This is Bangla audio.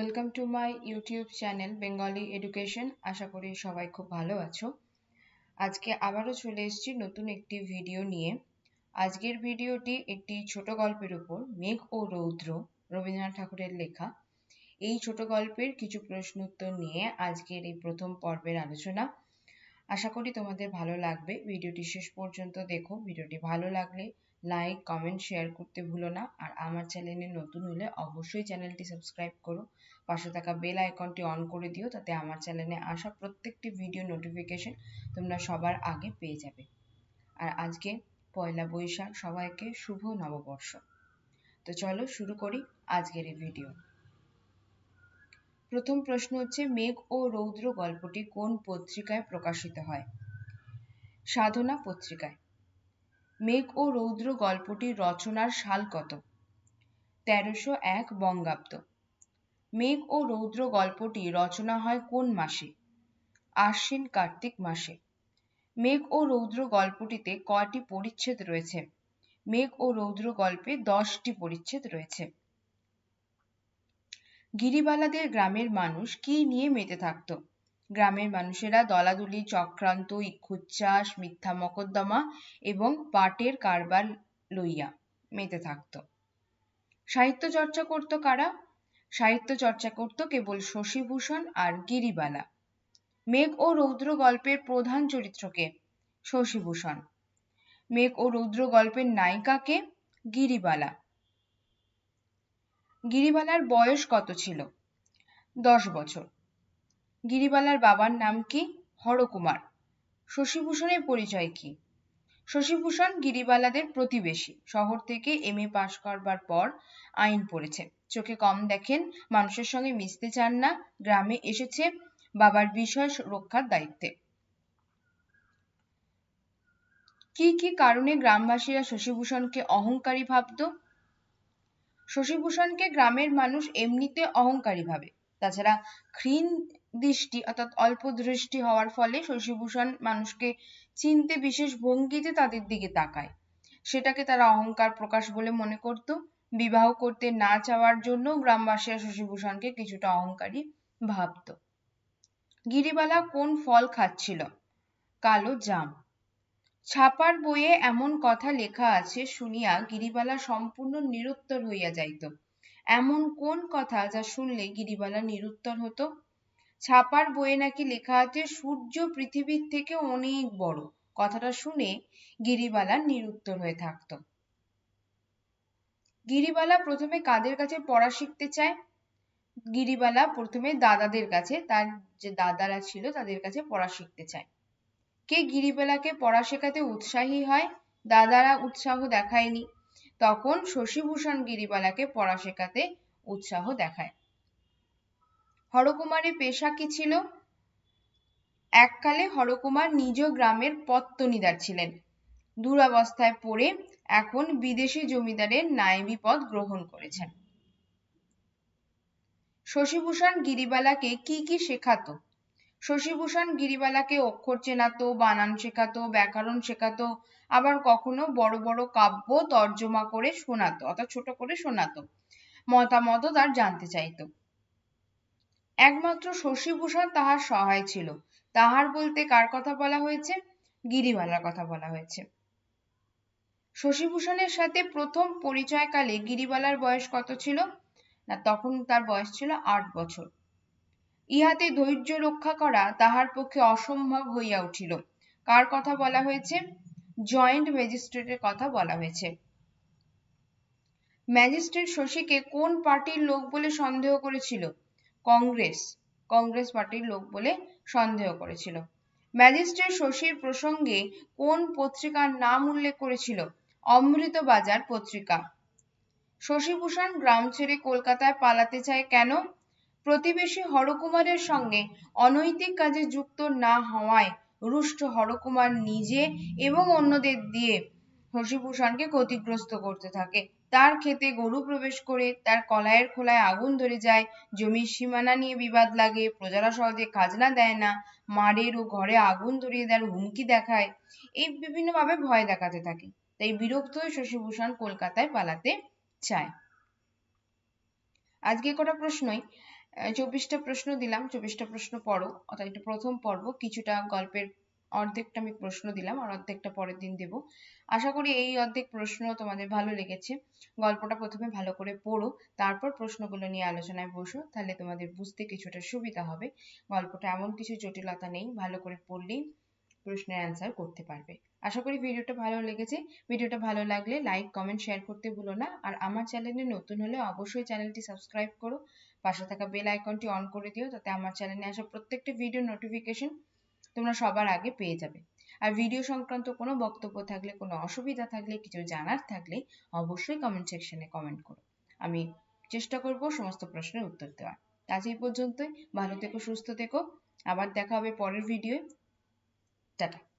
Welcome to my YouTube channel Bengali education আশা করি সবাই খুব ভালো আছো। আজকে আবারও চলে এসেছি নতুন একটি ভিডিও নিয়ে। আজকের ভিডিওটি একটি ছোট গল্পের উপর, মেঘ ও রৌদ্র, রবীন্দ্রনাথ ঠাকুরের লেখা। এই ছোট গল্পের কিছু প্রশ্ন উত্তর নিয়ে আজকের এই প্রথম পর্বের আলোচনা। আশা করি তোমাদের ভালো লাগবে। ভিডিওটি শেষ পর্যন্ত দেখো। ভিডিওটি ভালো লাগলে লাইক কমেন্ট শেয়ার করতে ভুলো না। আর আমার চ্যানেলে নতুন হলে অবশ্যই চ্যানেলটি সাবস্ক্রাইব করো। পাশে থাকা বেল আইকনটি অন করে দিও, তাতে আমার চ্যানেলে আসা প্রত্যেকটি ভিডিও নোটিফিকেশন তোমরা সবার আগে পেয়ে যাবে। আর আজকে পয়লা বৈশাখ, সবাইকে শুভ নববর্ষ। তো চলো শুরু করি আজকের এই ভিডিও প্রথম প্রশ্ন হচ্ছে, মেঘ ও রৌদ্র গল্পটি কোন পত্রিকায় প্রকাশিত হয়? সাধনা পত্রিকায়। মেঘ ও রৌদ্র গল্পটির রচনার সাল কত? তেরোশো এক বঙ্গাব্দ। মেঘ ও রৌদ্র গল্পটি রচনা হয় কোন মাসে? আশ্বিন কার্তিক মাসে। মেঘ ও রৌদ্র গল্পটিতে কয়টি পরিচ্ছেদ রয়েছে? মেঘ ও রৌদ্র গল্পে দশটি পরিচ্ছেদ রয়েছে। গিরিবালাদের গ্রামের মানুষ কি নিয়ে মেতে থাকতো? গ্রামের মানুষেরা দলাদলি, চক্রান্ত, ইক্ষুচ্ছ্বাস, মিথ্যা মকদ্দমা এবং পাটের কারবার লইয়া মেতে থাকত। সাহিত্য চর্চা করত কারা? সাহিত্য চর্চা করত কেবল শশীভূষণ আর গিরিবালা। মেঘ ও রৌদ্র গল্পের প্রধান চরিত্রকে শশীভূষণ। মেঘ ও রৌদ্র গল্পের নায়িকাকে গিরিবালা। গিরিবালার বয়স কত ছিল? দশ বছর। গিরিবালার বাবার নাম কি? হরকুমার। শশীভূষণের পরিচয় কি? শশীভূষণ গিরিবালাদের প্রতিবেশী। শহর থেকে এম এ পাশ করবার পর আইন পড়েছে। চোখে কম দেখেন, মানুষের সঙ্গে মিশতে চান না, গ্রামে এসেছে বাবার বিষয় রক্ষার দায়িত্বে। কি কি কারণে গ্রামবাসীরা শশীভূষণকে অহংকারী ভাবত? শশীভূষণকে গ্রামের মানুষ এমনিতে অহংকারী ভাবে। তাছাড়া ক্ষীণ দৃষ্টি অর্থাৎ অল্প দৃষ্টি হওয়ার ফলে শশীভূষণ মানুষকে চিনতে বিশেষ ভঙ্গিতে তাদের দিকে তাকায়। সেটাকে তারা অহংকার প্রকাশ বলে মনে করত। বিবাহ করতে না চাওয়ার জন্য গ্রামবাসীরা শশীভূষণকে কিছুটা অহংকারী ভাবত। গিরিবালা কোন ফল খাচ্ছিল? কালো জাম। ছাপার বইয়ে এমন কথা লেখা আছে শুনিয়া গিরিবালা সম্পূর্ণ নিরুত্তর হইয়া যাইত। এমন কোন কথা যা শুনলে গিরিবালা নিরুত্তর হতো? ছাপার বইয়ে নাকি লেখা আছে, সূর্য পৃথিবীর থেকে অনেক বড়। কথাটা শুনে গিরিবালা নিরুত্তর হয়ে থাকতো। গিরিবালা প্রথমে কাদের কাছে পড়া শিখতে চায়? গিরিবালা প্রথমে দাদাদের কাছে, তার যে দাদারা ছিল তাদের কাছে পড়া শিখতে চায়। কে গিরিবালাকে পড়া শেখাতে উৎসাহী হয়? দাদারা উৎসাহ দেখায়নি। তখন শশীভূষণ গিরিবালাকে পড়া শেখাতে উৎসাহ দেখায়। হরকুমারের পেশা কি ছিল? এককালে হরকুমার নিজ গ্রামের পত্তনিদার ছিলেন। দুরাবস্থায় পড়ে এখন বিদেশি জমিদারের নায়েবি পদ গ্রহণ করেছেন। শশীভূষণ গিরিবালাকে কি কি শেখাতো? শশীভূষণ গিরিবালাকে অক্ষর চেনাতো, বানান শেখাতো, ব্যাকরণ শেখাতো, আবার কখনো বড় বড় কাব্য তর্জমা করে শোনাতো, অর্থাৎ ছোট করে শোনাতো। মতামতও তার জানতে চাইতো। একমাত্র শশীভূষণ তাহার সহায় ছিল। তাহার বলতে কার কথা বলা হয়েছে? গিরিবালার কথা বলা হয়েছে। শশীভূষণের সাথে প্রথম পরিচয়কালে গিরিবালার বয়স কত ছিল? না, তখন তার বয়স ছিল আট বছর। ইহাতে ধৈর্য রক্ষা করা তাহার পক্ষে অসম্ভব হইয়া উঠিল। কার কথা বলা হয়েছে? জয়েন্ট ম্যাজিস্ট্রেটের কথা বলা হয়েছে। ম্যাজিস্ট্রেট শশীকে কোন পার্টির লোক বলে সন্দেহ করেছিল? কংগ্রেস। কংগ্রেস পার্টির লোক বলে সন্দেহ করেছিল। ম্যাজিস্ট্রেট শশীর প্রসঙ্গে কোন পত্রিকার নাম উল্লেখ করেছিল? অমৃতবাজার পত্রিকা। শশীভূষণ গ্রাম ছেড়ে কলকাতায় পালাতে চায় কেন? প্রতিবেশী হরকুমারের সঙ্গে অনৈতিক কাজে যুক্ত না হওয়ায় রুষ্ট হরকুমার নিজে এবং অন্যদের দিয়ে শশীভূষণকে ক্ষতিগ্রস্ত করতে থাকে। তার ক্ষেতে গরু প্রবেশ করে তার কলাইয়ের খোলায় আগুন ধরে যায়, জমির সীমানা নিয়ে বিবাদ লাগে, প্রজারা সহজে খাজনা দেয় না, মারের ও ঘরে আগুন ধরিয়ে দেওয়ার হুমকি দেখায়, এই বিভিন্নভাবে ভয় দেখাতে থাকে। তাই বিরক্ত হয়ে শশীভূষণ কলকাতায় পালাতে চায়। আজকে কটা প্রশ্নই? চব্বিশটা প্রশ্ন দিলাম, চব্বিশটা প্রশ্ন পড়ো, অর্থাৎ এটা প্রথম পর্ব, কিছুটা গল্পের অর্ধেকটা আমি প্রশ্ন দিলাম, আর অর্ধেকটা পরের দিন দেব। আশা করি এই অর্ধেক প্রশ্ন তোমাদের ভালো লেগেছে। গল্পটা প্রথমে ভালো করে পড়ো, তারপর প্রশ্নগুলো নিয়ে আলোচনায় বসো, তাহলে তোমাদের বুঝতে কিছুটা সুবিধা হবে। গল্পটা এমন কিছু জটিলতা নেই, ভালো করে পড়লেই প্রশ্নের অ্যান্সার করতে পারবে। আশা করি ভিডিওটা ভালো লেগেছে। ভিডিওটা ভালো লাগলে লাইক কমেন্ট শেয়ার করতে ভুলো না। আর আমার চ্যানেলে নতুন হলে অবশ্যই চ্যানেলটি সাবস্ক্রাইব করো। পাশে থাকা বেল আইকনটি অন করে দিও তাতে আমার চ্যানেলে আসা প্রত্যেকটি ভিডিও নোটিফিকেশন তোমরা সবার আগে পেয়ে যাবে। আর ভিডিও সংক্রান্ত কোনো বক্তব্য থাকলে, কোনো অসুবিধা থাকলে, কিছু জানার থাকলে অবশ্যই কমেন্ট সেকশনে কমেন্ট করো। আমি চেষ্টা করব সমস্ত প্রশ্নের উত্তর দেওয়ার। আজ এই পর্যন্তই। ভালো থেকো, সুস্থ থেকো। আবার দেখা হবে পরের ভিডিওয়ে Tata.